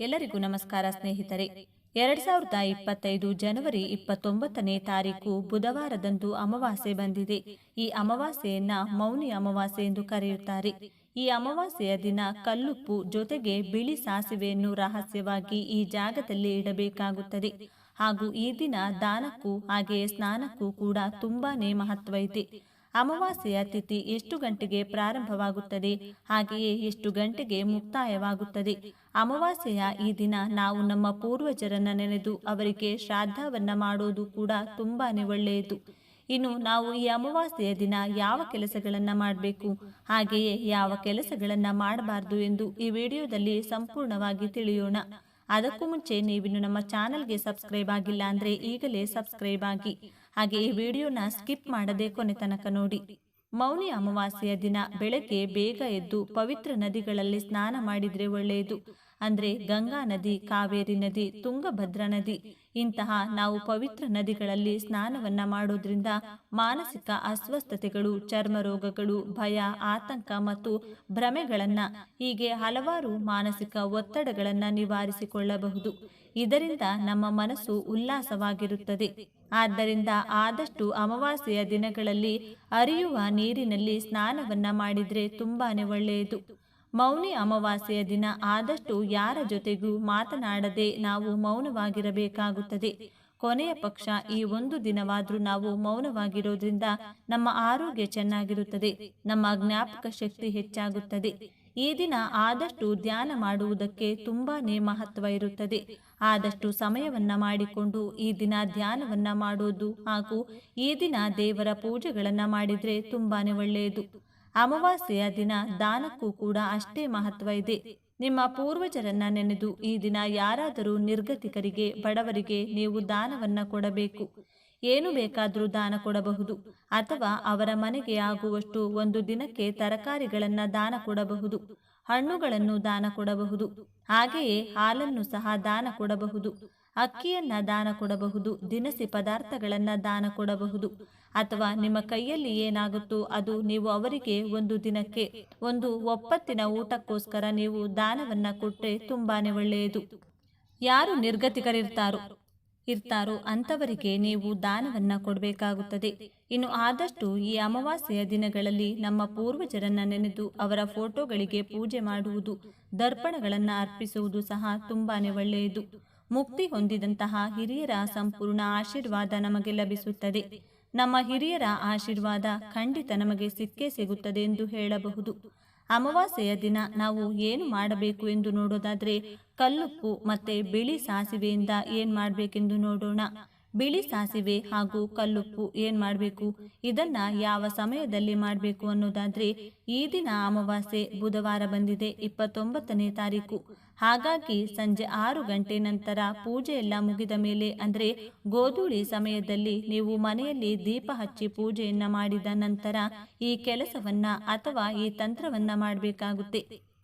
ಎಲ್ಲರಿಗೂ ನಮಸ್ಕಾರ ಸ್ನೇಹಿತರೆ. ಎರಡ್ ಸಾವಿರದ ಇಪ್ಪತ್ತೈದು ಜನವರಿ ಇಪ್ಪತ್ತೊಂಬತ್ತನೇ ತಾರೀಕು ಬುಧವಾರದಂದು ಅಮಾವಾಸ್ಯೆ ಬಂದಿದೆ. ಈ ಅಮಾವಾಸ್ಯೆಯನ್ನ ಮೌನಿ ಅಮಾವಾಸ್ಯೆ ಎಂದು ಕರೆಯುತ್ತಾರೆ. ಈ ಅಮಾವಾಸ್ಯೆಯ ದಿನ ಕಲ್ಲುಪ್ಪು ಜೊತೆಗೆ ಬಿಳಿ ಸಾಸಿವೆಯನ್ನು ರಹಸ್ಯವಾಗಿ ಈ ಜಾಗದಲ್ಲಿ ಇಡಬೇಕಾಗುತ್ತದೆ. ಹಾಗೂ ಈ ದಿನ ದಾನಕ್ಕೂ ಹಾಗೆಯೇ ಸ್ನಾನಕ್ಕೂ ಕೂಡ ತುಂಬಾನೇ ಮಹತ್ವ ಇದೆ. ಅಮಾವಾಸ್ಯೆಯ ತಿಥಿ ಎಷ್ಟು ಗಂಟೆಗೆ ಪ್ರಾರಂಭವಾಗುತ್ತದೆ? ಹಾಗೆಯೇ ಎಷ್ಟು ಗಂಟೆಗೆ ಮುಕ್ತಾಯವಾಗುತ್ತದೆ? ಅಮಾವಾಸ್ಯೆಯ ಈ ದಿನ ನಾವು ನಮ್ಮ ಪೂರ್ವಜರನ್ನ ನೆನೆದು ಅವರಿಗೆ ಶ್ರಾದ್ದವನ್ನ ಮಾಡೋದು ಕೂಡ ತುಂಬಾನೇ ಒಳ್ಳೆಯದು. ಇನ್ನು ನಾವು ಈ ಅಮಾವಾಸ್ಯೆಯ ದಿನ ಯಾವ ಕೆಲಸಗಳನ್ನು ಮಾಡಬೇಕು? ಹಾಗೆಯೇ ಯಾವ ಕೆಲಸಗಳನ್ನು ಮಾಡಬಾರದು ಎಂದು ಈ ವಿಡಿಯೋದಲ್ಲಿ ಸಂಪೂರ್ಣವಾಗಿ ತಿಳಿಯೋಣ. ಅದಕ್ಕೂ ಮುಂಚೆ ನೀವಿನ್ನು ನಮ್ಮ ಚಾನಲ್ಗೆ ಸಬ್ಸ್ಕ್ರೈಬ್ ಆಗಿಲ್ಲ ಅಂದ್ರೆ ಈಗಲೇ ಸಬ್ಸ್ಕ್ರೈಬ್ ಆಗಿ ಹಾಗೆ ಈ ವಿಡಿಯೋನ ಸ್ಕಿಪ್ ಮಾಡದೆ ಕೊನೆ ತನಕ ನೋಡಿ. ಮೌನಿ ಅಮಾವಾಸ್ಯೆಯ ದಿನ ಬೆಳಗ್ಗೆ ಬೇಗ ಎದ್ದು ಪವಿತ್ರ ನದಿಗಳಲ್ಲಿ ಸ್ನಾನ ಮಾಡಿದ್ರೆ ಒಳ್ಳೆಯದು. ಅಂದ್ರೆ ಗಂಗಾ ನದಿ, ಕಾವೇರಿ ನದಿ, ತುಂಗಭದ್ರಾ ನದಿ. ಇಂತಹ ನಾವು ಪವಿತ್ರ ನದಿಗಳಲ್ಲಿ ಸ್ನಾನವನ್ನು ಮಾಡೋದ್ರಿಂದ ಮಾನಸಿಕ ಅಸ್ವಸ್ಥತೆಗಳು, ಚರ್ಮ ರೋಗಗಳು, ಭಯ, ಆತಂಕ ಮತ್ತು ಭ್ರಮೆಗಳನ್ನು ಹೀಗೆ ಹಲವಾರು ಮಾನಸಿಕ ಒತ್ತಡಗಳನ್ನು ನಿವಾರಿಸಿಕೊಳ್ಳಬಹುದು. ಇದರಿಂದ ನಮ್ಮ ಮನಸ್ಸು ಉಲ್ಲಾಸವಾಗಿರುತ್ತದೆ. ಆದ್ದರಿಂದ ಆದಷ್ಟು ಅಮಾವಾಸ್ಯೆಯ ದಿನಗಳಲ್ಲಿ ಅರಿಯುವ ನೀರಿನಲ್ಲಿ ಸ್ನಾನವನ್ನು ಮಾಡಿದರೆ ತುಂಬಾ ಒಳ್ಳೆಯದು. ಮೌನಿ ಅಮಾವಾಸ್ಯೆಯ ದಿನ ಆದಷ್ಟು ಯಾರ ಜೊತೆಗೂ ಮಾತನಾಡದೆ ನಾವು ಮೌನವಾಗಿರಬೇಕಾಗುತ್ತದೆ. ಕೊನೆಯ ಪಕ್ಷ ಈ ಒಂದು ದಿನವಾದರೂ ನಾವು ಮೌನವಾಗಿರೋದ್ರಿಂದ ನಮ್ಮ ಆರೋಗ್ಯ ಚೆನ್ನಾಗಿರುತ್ತದೆ, ನಮ್ಮ ಜ್ಞಾಪಕ ಶಕ್ತಿ ಹೆಚ್ಚಾಗುತ್ತದೆ. ಈ ದಿನ ಆದಷ್ಟು ಧ್ಯಾನ ಮಾಡುವುದಕ್ಕೆ ತುಂಬಾನೇ ಮಹತ್ವ ಇರುತ್ತದೆ. ಆದಷ್ಟು ಸಮಯವನ್ನ ಮಾಡಿಕೊಂಡು ಈ ದಿನ ಧ್ಯಾನವನ್ನ ಮಾಡೋದು ಹಾಗೂ ಈ ದಿನ ದೇವರ ಪೂಜೆಗಳನ್ನ ಮಾಡಿದ್ರೆ ತುಂಬಾನೇ ಒಳ್ಳೆಯದು. ಅಮಾವಾಸ್ಯೆಯ ದಿನ ದಾನಕ್ಕೂ ಕೂಡ ಅಷ್ಟೇ ಮಹತ್ವ ಇದೆ. ನಿಮ್ಮ ಪೂರ್ವಜರನ್ನ ನೆನೆದು ಈ ದಿನ ಯಾರಾದರೂ ನಿರ್ಗತಿಕರಿಗೆ, ಬಡವರಿಗೆ ನೀವು ದಾನವನ್ನ ಕೊಡಬೇಕು. ಏನು ಬೇಕಾದರೂ ದಾನ ಕೊಡಬಹುದು. ಅಥವಾ ಅವರ ಮನೆಗೆ ಆಗುವಷ್ಟು ಒಂದು ದಿನಕ್ಕೆ ತರಕಾರಿಗಳನ್ನ ದಾನ ಕೊಡಬಹುದು. ಹಣ್ಣುಗಳನ್ನು ದಾನ ಕೊಡಬಹುದು. ಹಾಗೆಯೇ ಹಾಲನ್ನು ಸಹ ದಾನ ಕೊಡಬಹುದು. ಅಕ್ಕಿಯನ್ನ ದಾನ ಕೊಡಬಹುದು, ದಿನಸಿ ಪದಾರ್ಥಗಳನ್ನ ದಾನ ಕೊಡಬಹುದು. ಅಥವಾ ನಿಮ್ಮ ಕೈಯಲ್ಲಿ ಏನಾಗುತ್ತೋ ಅದು ನೀವು ಅವರಿಗೆ ಒಂದು ದಿನಕ್ಕೆ, ಒಂದು ಒಪ್ಪತ್ತಿನ ಊಟಕ್ಕೋಸ್ಕರ ನೀವು ದಾನವನ್ನ ಕೊಟ್ಟರೆ ತುಂಬಾನೇ ಒಳ್ಳೆಯದು. ಯಾರು ನಿರ್ಗತಿಕರಿರ್ತಾರೋ, ಇರ್ತಾರೋ ಅಂಥವರಿಗೆ ನೀವು ದಾನವನ್ನ ಕೊಡಬೇಕಾಗುತ್ತದೆ. ಇನ್ನು ಆದಷ್ಟು ಈ ಅಮಾವಾಸ್ಯೆಯ ದಿನಗಳಲ್ಲಿ ನಮ್ಮ ಪೂರ್ವಜರನ್ನ ನೆನೆದು ಅವರ ಫೋಟೋಗಳಿಗೆ ಪೂಜೆ ಮಾಡುವುದು, ದರ್ಪಣಗಳನ್ನು ಅರ್ಪಿಸುವುದು ಸಹ ತುಂಬಾನೇ ಒಳ್ಳೆಯದು. ಮುಕ್ತಿ ಹೊಂದಿದಂತಹ ಹಿರಿಯರ ಸಂಪೂರ್ಣ ಆಶೀರ್ವಾದ ನಮಗೆ ಲಭಿಸುತ್ತದೆ. ನಮ್ಮ ಹಿರಿಯರ ಆಶೀರ್ವಾದ ಖಂಡಿತ ನಮಗೆ ಸಿಕ್ಕೇ ಸಿಗುತ್ತದೆ ಎಂದು ಹೇಳಬಹುದು. ಅಮಾವಾಸ್ಯೆಯ ದಿನ ನಾವು ಏನು ಮಾಡಬೇಕು ಎಂದು ನೋಡೋದಾದ್ರೆ ಕಲ್ಲುಪ್ಪು ಮತ್ತೆ ಬಿಳಿ ಸಾಸಿವೆಯಿಂದ ಏನ್ ಮಾಡಬೇಕೆಂದು ನೋಡೋಣ. ಬಿಳಿ ಸಾಸಿವೆ ಹಾಗೂ ಕಲ್ಲುಪ್ಪು ಏನ್ ಮಾಡಬೇಕು, ಇದನ್ನ ಯಾವ ಸಮಯದಲ್ಲಿ ಮಾಡಬೇಕು ಅನ್ನೋದಾದ್ರೆ ಈ ದಿನ ಅಮಾವಾಸ್ಯೆ ಬುಧವಾರ ಬಂದಿದೆ, ಇಪ್ಪತ್ತೊಂಬತ್ತನೇ ತಾರೀಕು. ಹಾಗಾಗಿ ಸಂಜೆ ಆರು ಗಂಟೆ ನಂತರ ಪೂಜೆ ಎಲ್ಲ ಮುಗಿದ ಮೇಲೆ, ಅಂದರೆ ಗೋಧೂಳಿ ಸಮಯದಲ್ಲಿ ನೀವು ಮನೆಯಲ್ಲಿ ದೀಪ ಹಚ್ಚಿ ಪೂಜೆಯನ್ನು ಮಾಡಿದ ನಂತರ ಈ ಕೆಲಸವನ್ನ ಅಥವಾ ಈ ತಂತ್ರವನ್ನ ಮಾಡಬೇಕಾಗುತ್ತೆ.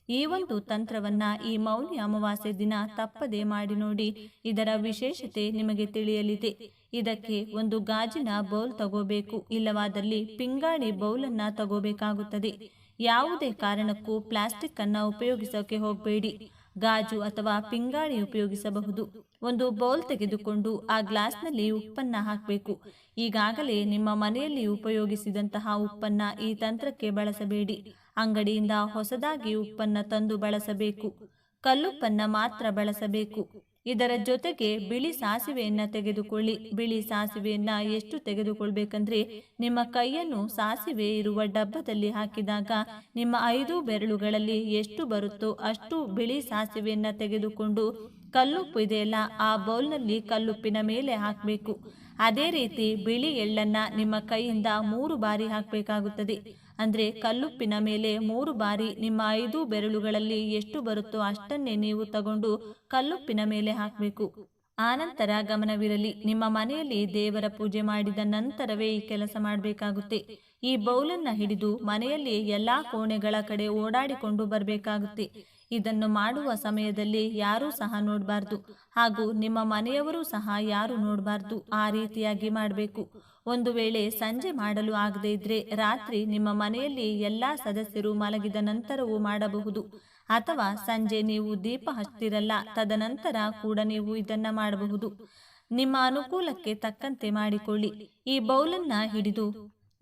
ಈ ಒಂದು ತಂತ್ರವನ್ನ ಈ ಮೌಲ್ಯ ಅಮಾವಾಸ್ಯೆ ದಿನ ತಪ್ಪದೆ ಮಾಡಿ ನೋಡಿ, ಇದರ ವಿಶೇಷತೆ ನಿಮಗೆ ತಿಳಿಯಲಿದೆ. ಇದಕ್ಕೆ ಒಂದು ಗಾಜಿನ ಬೌಲ್ ತಗೋಬೇಕು, ಇಲ್ಲವಾದಲ್ಲಿ ಪಿಂಗಾಣಿ ಬೌಲನ್ನ ತಗೋಬೇಕಾಗುತ್ತದೆ. ಯಾವುದೇ ಕಾರಣಕ್ಕೂ ಪ್ಲಾಸ್ಟಿಕ್ ಅನ್ನ ಉಪಯೋಗಿಸೋಕೆ ಹೋಗಬೇಡಿ. ಗಾಜು ಅಥವಾ ಪಿಂಗಾಣಿ ಉಪಯೋಗಿಸಬಹುದು. ಒಂದು ಬೌಲ್ ತೆಗೆದುಕೊಂಡು ಆ ಗ್ಲಾಸ್ನಲ್ಲಿ ಉಪ್ಪನ್ನ ಹಾಕಬೇಕು. ಈಗಾಗಲೇ ನಿಮ್ಮ ಮನೆಯಲ್ಲಿ ಉಪಯೋಗಿಸಿದಂತಹ ಉಪ್ಪನ್ನ ಈ ತಂತ್ರಕ್ಕೆ ಬಳಸಬೇಡಿ. ಅಂಗಡಿಯಿಂದ ಹೊಸದಾಗಿ ಉಪ್ಪನ್ನ ತಂದು ಬಳಸಬೇಕು. ಕಲ್ಲುಪ್ಪನ್ನ ಮಾತ್ರ ಬಳಸಬೇಕು. ಇದರ ಜೊತೆಗೆ ಬಿಳಿ ಸಾಸಿವೆಯನ್ನ ತೆಗೆದುಕೊಳ್ಳಿ. ಬಿಳಿ ಸಾಸಿವೆಯನ್ನ ಎಷ್ಟು ತೆಗೆದುಕೊಳ್ಬೇಕಂದ್ರೆ ನಿಮ್ಮ ಕೈಯನ್ನು ಸಾಸಿವೆ ಇರುವ ಡಬ್ಬದಲ್ಲಿ ಹಾಕಿದಾಗ ನಿಮ್ಮ ಐದು ಬೆರಳುಗಳಲ್ಲಿ ಎಷ್ಟು ಬರುತ್ತೋ ಅಷ್ಟು ಬಿಳಿ ಸಾಸಿವೆಯನ್ನ ತೆಗೆದುಕೊಂಡು ಕಲ್ಲುಪ್ಪು ಇದೆಯಲ್ಲ, ಆ ಬೌಲ್ನಲ್ಲಿ ಕಲ್ಲುಪ್ಪಿನ ಮೇಲೆ ಹಾಕಬೇಕು. ಅದೇ ರೀತಿ ಬಿಳಿ ಎಳ್ಳನ್ನ ನಿಮ್ಮ ಕೈಯಿಂದ ಮೂರು ಬಾರಿ ಹಾಕಬೇಕಾಗುತ್ತದೆ. ಅಂದ್ರೆ ಕಲ್ಲುಪ್ಪಿನ ಮೇಲೆ ಮೂರು ಬಾರಿ ನಿಮ್ಮ ಐದು ಬೆರಳುಗಳಲ್ಲಿ ಎಷ್ಟು ಬರುತ್ತೋ ಅಷ್ಟನ್ನೇ ನೀವು ತಗೊಂಡು ಕಲ್ಲುಪ್ಪಿನ ಮೇಲೆ ಹಾಕಬೇಕು. ಆನಂತರ ಗಮನವಿರಲಿ, ನಿಮ್ಮ ಮನೆಯಲ್ಲಿ ದೇವರ ಪೂಜೆ ಮಾಡಿದ ನಂತರವೇ ಈ ಕೆಲಸ ಮಾಡಬೇಕಾಗುತ್ತೆ. ಈ ಬೌಲನ್ನ ಹಿಡಿದು ಮನೆಯಲ್ಲಿ ಎಲ್ಲಾ ಕೋಣೆಗಳ ಕಡೆ ಓಡಾಡಿಕೊಂಡು ಬರಬೇಕಾಗುತ್ತೆ. ಇದನ್ನು ಮಾಡುವ ಸಮಯದಲ್ಲಿ ಯಾರೂ ಸಹ ನೋಡಬಾರ್ದು. ಹಾಗೂ ನಿಮ್ಮ ಮನೆಯವರೂ ಸಹ ಯಾರು ನೋಡಬಾರ್ದು. ಆ ರೀತಿಯಾಗಿ ಮಾಡಬೇಕು. ಒಂದು ವೇಳೆ ಸಂಜೆ ಮಾಡಲು ಆಗದೇ ಇದ್ರೆ ರಾತ್ರಿ ನಿಮ್ಮ ಮನೆಯಲ್ಲಿ ಎಲ್ಲಾ ಸದಸ್ಯರು ಮಲಗಿದ ನಂತರವೂ ಮಾಡಬಹುದು. ಅಥವಾ ಸಂಜೆ ನೀವು ದೀಪ ಹಚ್ತಿರಲ್ಲ, ತದನಂತರ ಕೂಡ ನೀವು ಇದನ್ನ ಮಾಡಬಹುದು. ನಿಮ್ಮ ಅನುಕೂಲಕ್ಕೆ ತಕ್ಕಂತೆ ಮಾಡಿಕೊಳ್ಳಿ. ಈ ಬೌಲನ್ನ ಹಿಡಿದು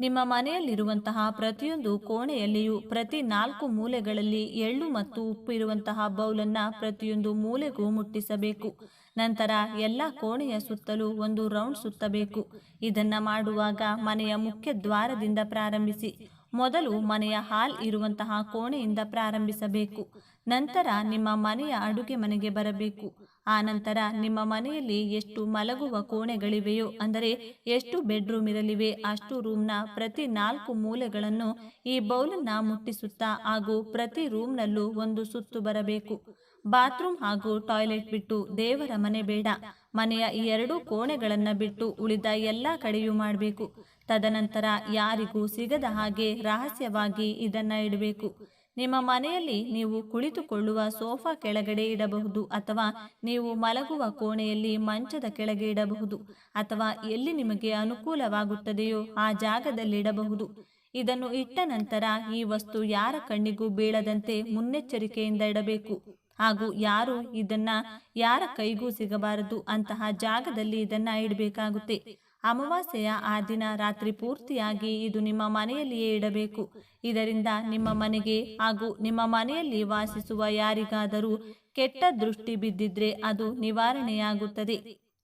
ನಿಮ್ಮ ಮನೆಯಲ್ಲಿರುವಂತಹ ಪ್ರತಿಯೊಂದು ಕೋಣೆಯಲ್ಲಿಯೂ ಪ್ರತಿ ನಾಲ್ಕು ಮೂಲೆಗಳಲ್ಲಿ ಎಳ್ಳು ಮತ್ತು ಉಪ್ಪು ಇರುವಂತಹ ಬೌಲನ್ನ ಪ್ರತಿಯೊಂದು ಮೂಲೆಗೂ ಮುಟ್ಟಿಸಬೇಕು. ನಂತರ ಎಲ್ಲ ಕೋಣೆಯ ಸುತ್ತಲೂ ಒಂದು ರೌಂಡ್ ಸುತ್ತಬೇಕು. ಇದನ್ನು ಮಾಡುವಾಗ ಮನೆಯ ಮುಖ್ಯ ದ್ವಾರದಿಂದ ಪ್ರಾರಂಭಿಸಿ, ಮೊದಲು ಮನೆಯ ಹಾಲ್ ಇರುವಂತಹ ಕೋಣೆಯಿಂದ ಪ್ರಾರಂಭಿಸಬೇಕು. ನಂತರ ನಿಮ್ಮ ಮನೆಯ ಅಡುಗೆ ಮನೆಗೆ ಬರಬೇಕು. ಆ ನಂತರ ನಿಮ್ಮ ಮನೆಯಲ್ಲಿ ಎಷ್ಟು ಮಲಗುವ ಕೋಣೆಗಳಿವೆಯೋ, ಅಂದರೆ ಎಷ್ಟು ಬೆಡ್ರೂಮ್ ಇರಲಿವೆ, ಅಷ್ಟು ರೂಮ್ನ ಪ್ರತಿ ನಾಲ್ಕು ಮೂಲೆಗಳನ್ನು ಈ ಬೌಲನ್ನ ಮುಟ್ಟಿಸುತ್ತಾ ಹಾಗೂ ಪ್ರತಿ ರೂಮ್ನಲ್ಲೂ ಒಂದು ಸುತ್ತು ಬರಬೇಕು. ಬಾತ್ರೂಮ್ ಹಾಗೂ ಟಾಯ್ಲೆಟ್ ಬಿಟ್ಟು ದೇವರ ಮನೆ ಬೇಡ. ಮನೆಯ ಈ ಎರಡೂ ಕೋಣೆಗಳನ್ನ ಬಿಟ್ಟು ಉಳಿದ ಎಲ್ಲ ಕಡೆಯೂ ಮಾಡಬೇಕು. ತದನಂತರ ಯಾರಿಗೂ ಸಿಗದ ಹಾಗೆ ರಹಸ್ಯವಾಗಿ ಇದನ್ನ ಇಡಬೇಕು. ನಿಮ್ಮ ಮನೆಯಲ್ಲಿ ನೀವು ಕುಳಿತುಕೊಳ್ಳುವ ಸೋಫಾ ಕೆಳಗಡೆ ಇಡಬಹುದು ಅಥವಾ ನೀವು ಮಲಗುವ ಕೋಣೆಯಲ್ಲಿ ಮಂಚದ ಕೆಳಗೆ ಇಡಬಹುದು ಅಥವಾ ಎಲ್ಲಿ ನಿಮಗೆ ಅನುಕೂಲವಾಗುತ್ತದೆಯೋ ಆ ಜಾಗದಲ್ಲಿ ಇಡಬಹುದು. ಇದನ್ನು ಇಟ್ಟ ನಂತರ ಈ ವಸ್ತು ಯಾರ ಕಣ್ಣಿಗೂ ಬೀಳದಂತೆ ಮುನ್ನೆಚ್ಚರಿಕೆಯಿಂದ ಇಡಬೇಕು. ಹಾಗೂ ಯಾರು ಇದನ್ನ ಯಾರ ಕೈಗೂ ಸಿಗಬಾರದು ಅಂತಹ ಜಾಗದಲ್ಲಿ ಇದನ್ನ ಇಡಬೇಕಾಗುತ್ತೆ. ಅಮಾವಾಸ್ಯೆಯ ಆ ದಿನ ರಾತ್ರಿ ಪೂರ್ತಿಯಾಗಿ ಇದು ನಿಮ್ಮ ಮನೆಯಲ್ಲಿಯೇ ಇಡಬೇಕು. ಇದರಿಂದ ನಿಮ್ಮ ಮನೆಗೆ ಹಾಗೂ ನಿಮ್ಮ ಮನೆಯಲ್ಲಿ ವಾಸಿಸುವ ಯಾರಿಗಾದರೂ ಕೆಟ್ಟ ದೃಷ್ಟಿ ಬಿದ್ದಿದ್ರೆ ಅದು ನಿವಾರಣೆಯಾಗುತ್ತದೆ.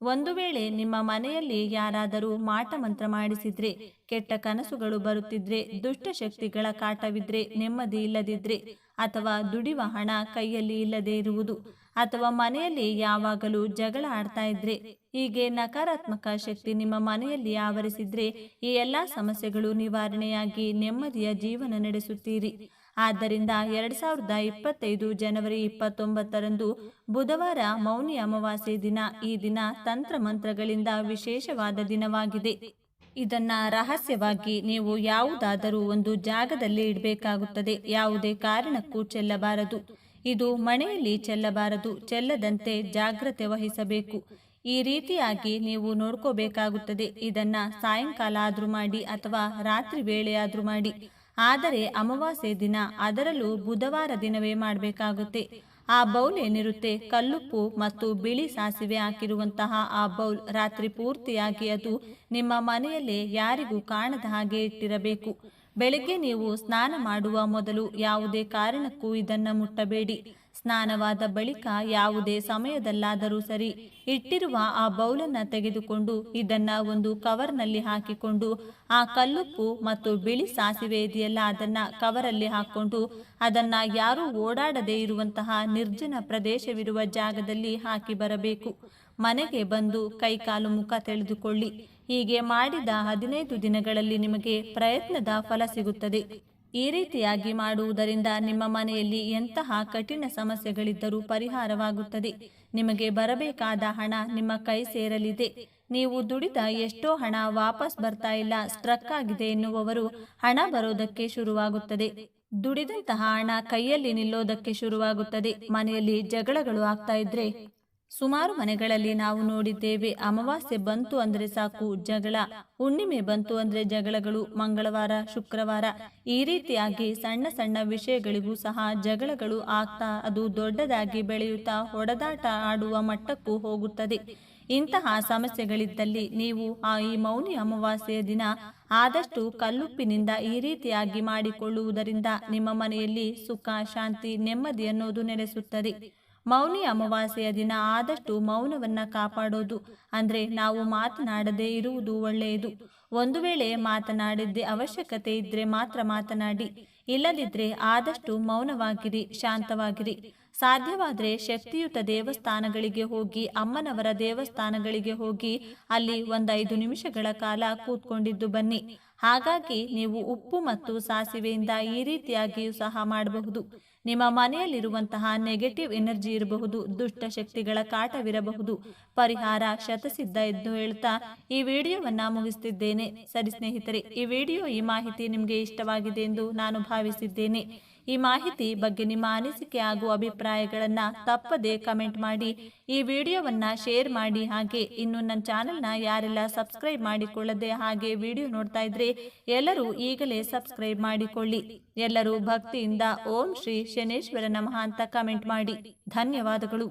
ಒಂದು ವೇಳೆ ನಿಮ್ಮ ಮನೆಯಲ್ಲಿ ಯಾರಾದರೂ ಮಾಟ ಮಂತ್ರ ಮಾಡಿಸಿದ್ರೆ, ಕೆಟ್ಟ ಕನಸುಗಳು ಬರುತ್ತಿದ್ರೆ ದುಷ್ಟಶಕ್ತಿಗಳ ಕಾಟವಿದ್ರೆ, ನೆಮ್ಮದಿ ಇಲ್ಲದಿದ್ರೆ ಅಥವಾ ದುಡಿವ ಹಣ ಕೈಯಲ್ಲಿ ಇಲ್ಲದೆ ಇರುವುದು ಅಥವಾ ಮನೆಯಲ್ಲಿ ಯಾವಾಗಲೂ ಜಗಳ ಆಡ್ತಾ ಇದ್ರೆ, ಹೀಗೆ ನಕಾರಾತ್ಮಕ ಶಕ್ತಿ ನಿಮ್ಮ ಮನೆಯಲ್ಲಿ ಆವರಿಸಿದ್ರೆ ಈ ಎಲ್ಲಾ ಸಮಸ್ಯೆಗಳು ನಿವಾರಣೆಯಾಗಿ ನೆಮ್ಮದಿಯ ಜೀವನ ನಡೆಸುತ್ತೀರಿ. ಆದ್ದರಿಂದ ಎರಡ್ ಸಾವಿರದ ಇಪ್ಪತ್ತೈದು ಜನವರಿ ಇಪ್ಪತ್ತೊಂಬತ್ತರಂದು ಬುಧವಾರ ಮೌನಿ ಅಮಾವಾಸ್ಯೆ ದಿನ, ಈ ದಿನ ತಂತ್ರ ಮಂತ್ರಗಳಿಂದ ವಿಶೇಷವಾದ ದಿನವಾಗಿದೆ. ಇದನ್ನ ರಹಸ್ಯವಾಗಿ ನೀವು ಯಾವುದಾದರೂ ಒಂದು ಜಾಗದಲ್ಲಿ ಇಡಬೇಕಾಗುತ್ತದೆ, ಯಾವುದೇ ಕಾರಣಕ್ಕೂ ಚೆಲ್ಲಬಾರದು. ಇದು ಮನೆಯಲ್ಲಿ ಚೆಲ್ಲಬಾರದು, ಚೆಲ್ಲದಂತೆ ಜಾಗ್ರತೆ ವಹಿಸಬೇಕು. ಈ ರೀತಿಯಾಗಿ ನೀವು ನೋಡ್ಕೋಬೇಕಾಗುತ್ತದೆ. ಇದನ್ನ ಸಾಯಂಕಾಲ ಆದ್ರೂ ಮಾಡಿ ಅಥವಾ ರಾತ್ರಿ ವೇಳೆಯಾದರೂ ಮಾಡಿ. ಆದರೆ ಅಮಾವಾಸ್ಯೆ ದಿನ ಅದರಲ್ಲೂ ಬುಧವಾರ ದಿನವೇ ಮಾಡಬೇಕಾಗುತ್ತೆ. ಆ ಬೌಲ್ ಏನಿರುತ್ತೆ? ಕಲ್ಲುಪ್ಪು ಮತ್ತು ಬಿಳಿ ಸಾಸಿವೆ ಹಾಕಿರುವಂತಹ ಆ ಬೌಲ್ ರಾತ್ರಿ ಪೂರ್ತಿಯಾಗಿ ಅದು ನಿಮ್ಮ ಮನೆಯಲ್ಲೇ ಯಾರಿಗೂ ಕಾಣದ ಹಾಗೆ ಇಟ್ಟಿರಬೇಕು. ಬೆಳಿಗ್ಗೆ ನೀವು ಸ್ನಾನ ಮಾಡುವ ಮೊದಲು ಯಾವುದೇ ಕಾರಣಕ್ಕೂ ಇದನ್ನು ಮುಟ್ಟಬೇಡಿ. ಸ್ನಾನವಾದ ಬಳಿಕ ಯಾವುದೇ ಸಮಯದಲ್ಲಾದರೂ ಸರಿ ಇಟ್ಟಿರುವ ಆ ಬೌಲನ್ನ ತೆಗೆದುಕೊಂಡು ಇದನ್ನ ಒಂದು ಕವರ್ನಲ್ಲಿ ಹಾಕಿಕೊಂಡು, ಆ ಕಲ್ಲುಪ್ಪು ಮತ್ತು ಬಿಳಿ ಸಾಸಿವೆ ಇದೆಯಲ್ಲ ಅದನ್ನ ಕವರಲ್ಲಿ ಹಾಕ್ಕೊಂಡು ಅದನ್ನ ಯಾರೂ ಓಡಾಡದೇ ಇರುವಂತಹ ನಿರ್ಜನ ಪ್ರದೇಶವಿರುವ ಜಾಗದಲ್ಲಿ ಹಾಕಿ ಬರಬೇಕು. ಮನೆಗೆ ಬಂದು ಕೈಕಾಲು ಮುಖ ತೆಳೆದುಕೊಳ್ಳಿ. ಹೀಗೆ ಮಾಡಿದ ಹದಿನೈದು ದಿನಗಳಲ್ಲಿ ನಿಮಗೆ ಪ್ರಯತ್ನದ ಫಲ ಸಿಗುತ್ತದೆ. ಈ ರೀತಿಯಾಗಿ ಮಾಡುವುದರಿಂದ ನಿಮ್ಮ ಮನೆಯಲ್ಲಿ ಎಂತಹ ಕಠಿಣ ಸಮಸ್ಯೆಗಳಿದ್ದರೂ ಪರಿಹಾರವಾಗುತ್ತದೆ. ನಿಮಗೆ ಬರಬೇಕಾದ ಹಣ ನಿಮ್ಮ ಕೈ ಸೇರಲಿದೆ. ನೀವು ದುಡಿದ ಎಷ್ಟೋ ಹಣ ವಾಪಸ್ ಬರ್ತಾ ಇಲ್ಲ, ಸ್ಟ್ರಕ್ ಆಗಿದೆ ಎನ್ನುವವರು ಹಣ ಬರೋದಕ್ಕೆ ಶುರುವಾಗುತ್ತದೆ. ದುಡಿದಂತಹ ಹಣ ಕೈಯಲ್ಲಿ ನಿಲ್ಲೋದಕ್ಕೆ ಶುರುವಾಗುತ್ತದೆ. ಮನೆಯಲ್ಲಿ ಜಗಳಗಳು ಆಗ್ತಾ ಇದ್ರೆ ಸುಮಾರು ಮನೆಗಳಲ್ಲಿ ನಾವು ನೋಡಿದ್ದೇವೆ, ಅಮಾವಾಸ್ಯೆ ಬಂತು ಅಂದ್ರೆ ಸಾಕು, ಜಗಳ. ಹುಣ್ಣಿಮೆ ಬಂತು ಅಂದ್ರೆ ಜಗಳಗಳು, ಮಂಗಳವಾರ, ಶುಕ್ರವಾರ. ಈ ರೀತಿಯಾಗಿ ಸಣ್ಣ ಸಣ್ಣ ವಿಷಯಗಳಿಗೂ ಸಹ ಜಗಳಗಳು ಆಗ್ತಾ, ಅದು ದೊಡ್ಡದಾಗಿ ಬೆಳೆಯುತ್ತಾ, ಹೊಡೆದಾಟ ಆಡುವ ಮಟ್ಟಕ್ಕೂ ಹೋಗುತ್ತದೆ. ಇಂತಹ ಸಮಸ್ಯೆಗಳಿದ್ದಲ್ಲಿ ನೀವು ಆ ಈ ಮೌನಿ ಅಮಾವಾಸ್ಯೆಯ ದಿನ ಆದಷ್ಟು ಕಲ್ಲುಪ್ಪಿನಿಂದ ಈ ರೀತಿಯಾಗಿ ಮಾಡಿಕೊಳ್ಳುವುದರಿಂದ ನಿಮ್ಮ ಮನೆಯಲ್ಲಿ ಸುಖ, ಶಾಂತಿ, ನೆಮ್ಮದಿ ಅನ್ನೋದು ನೆಲೆಸುತ್ತದೆ. ಮೌನಿ ಅಮಾವಾಸ್ಯೆಯ ದಿನ ಆದಷ್ಟು ಮೌನವನ್ನ ಕಾಪಾಡೋದು. ಅಂದ್ರೆ ನಾವು ಮಾತನಾಡದೇ ಇರುವುದು ಒಳ್ಳೆಯದು. ಒಂದು ವೇಳೆ ಮಾತನಾಡಿದ್ದೇ ಅವಶ್ಯಕತೆ ಇದ್ರೆ ಮಾತ್ರ ಮಾತನಾಡಿ. ಇಲ್ಲದಿದ್ರೆ ಆದಷ್ಟು ಮೌನವಾಗಿರಿ, ಶಾಂತವಾಗಿರಿ. ಸಾಧ್ಯವಾದರೆ ಶಕ್ತಿಯುತ ದೇವಸ್ಥಾನಗಳಿಗೆ ಹೋಗಿ, ಅಮ್ಮನವರ ದೇವಸ್ಥಾನಗಳಿಗೆ ಹೋಗಿ, ಅಲ್ಲಿ ಒಂದೈದು ನಿಮಿಷಗಳ ಕಾಲ ಕೂತ್ಕೊಂಡಿದ್ದು ಬನ್ನಿ. ಹಾಗಾಗಿ ನೀವು ಉಪ್ಪು ಮತ್ತು ಸಾಸಿವೆಯಿಂದ ಈ ರೀತಿಯಾಗಿಯೂ ಸಹ ಮಾಡಬಹುದು. ನಿಮ್ಮ ಮನೆಯಲ್ಲಿರುವಂತಹ ನೆಗೆಟಿವ್ ಎನರ್ಜಿ ಇರಬಹುದು, ದುಷ್ಟ ಶಕ್ತಿಗಳ ಕಾಟವಿರಬಹುದು. ಪರಿಹಾರ ಶತಸಿದ್ಧ ಎಂದು ಹೇಳ್ತಾ ಈ ವಿಡಿಯೋವನ್ನ ಮುಗಿಸ್ತಿದ್ದೇನೆ. ಸರಿ ಸ್ನೇಹಿತರೆ, ಈ ವಿಡಿಯೋ ಈ ಮಾಹಿತಿ ನಿಮಗೆ ಇಷ್ಟವಾಗಿದೆ ಎಂದು ನಾನು ಭಾವಿಸಿದ್ದೇನೆ. ಈ ಮಾಹಿತಿ ಬಗ್ಗೆ ನಿಮ್ಮ ಅನಿಸಿಕೆ ಹಾಗೂ ಅಭಿಪ್ರಾಯಗಳನ್ನು ತಪ್ಪದೆ ಕಮೆಂಟ್ ಮಾಡಿ, ಈ ವಿಡಿಯೋವನ್ನು ಶೇರ್ ಮಾಡಿ ಹಾಗೆ ಇನ್ನು ನನ್ನ ಚಾನೆಲ್ನ ಯಾರೆಲ್ಲ ಸಬ್ಸ್ಕ್ರೈಬ್ ಮಾಡಿಕೊಳ್ಳದೆ ಹಾಗೆ ವಿಡಿಯೋ ನೋಡ್ತಾ ಇದ್ರೆ ಎಲ್ಲರೂ ಈಗಲೇ ಸಬ್ಸ್ಕ್ರೈಬ್ ಮಾಡಿಕೊಳ್ಳಿ. ಎಲ್ಲರೂ ಭಕ್ತಿಯಿಂದ ಓಂ ಶ್ರೀ ಶನೇಶ್ವರ ನಮಃ ಅಂತ ಕಮೆಂಟ್ ಮಾಡಿ. ಧನ್ಯವಾದಗಳು.